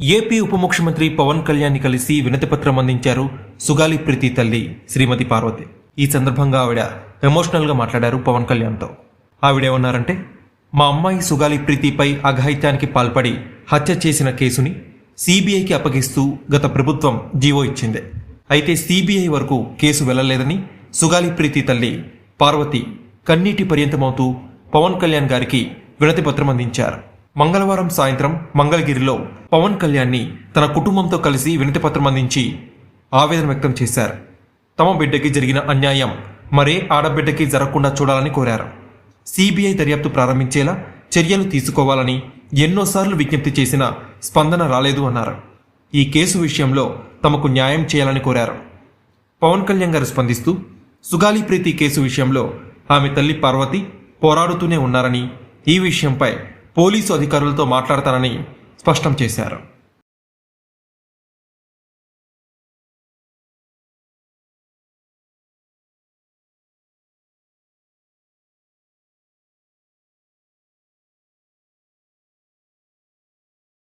AP ఉప ముఖ్యమంత్రి పవన్ కళ్యాణ్ కలిసి వినతిపత్రం అందించారు సుగాలి ప్రీతి తల్లి శ్రీమతి పార్వతి. ఈ సందర్భంగా ఆవిడ ఎమోషనల్గా మాట్లాడారు పవన్ కళ్యాణ్తో. ఆవిడేమన్నారంటే మా అమ్మాయి సుగాలి ప్రీతిపై అఘాయిత్యానికి పాల్పడి హత్య చేసిన కేసుని సిబిఐకి అప్పగిస్తూ గత ప్రభుత్వం జీవో ఇచ్చింది. అయితే సిబిఐ వరకు కేసు వెళ్ళలేదని సుగాలి ప్రీతి తల్లి పార్వతి కన్నీటి పర్యంతమవుతూ పవన్ కళ్యాణ్ గారికి వినతిపత్రం అందించారు. మంగళవారం సాయంత్రం మంగళగిరిలో పవన్ కళ్యాణ్ని తన కుటుంబంతో కలిసి వినతిపత్రం అందించి ఆవేదన వ్యక్తం చేశారు. తమ బిడ్డకి జరిగిన అన్యాయం మరే ఆడబిడ్డకి జరగకుండా చూడాలని కోరారు. సిబిఐ దర్యాప్తు ప్రారంభించేలా చర్యలు తీసుకోవాలని ఎన్నోసార్లు విజ్ఞప్తి చేసినా స్పందన రాలేదు అన్నారు. ఈ కేసు విషయంలో తమకు న్యాయం చేయాలని కోరారు. పవన్ కళ్యాణ్ గారు స్పందిస్తూ సుగాలి ప్రీతి కేసు విషయంలో ఆమె తల్లి పార్వతి పోరాడుతూనే ఉన్నారని ఈ విషయంపై పోలీసు అధికారులతో మాట్లాడతానని స్పష్టం చేశారు.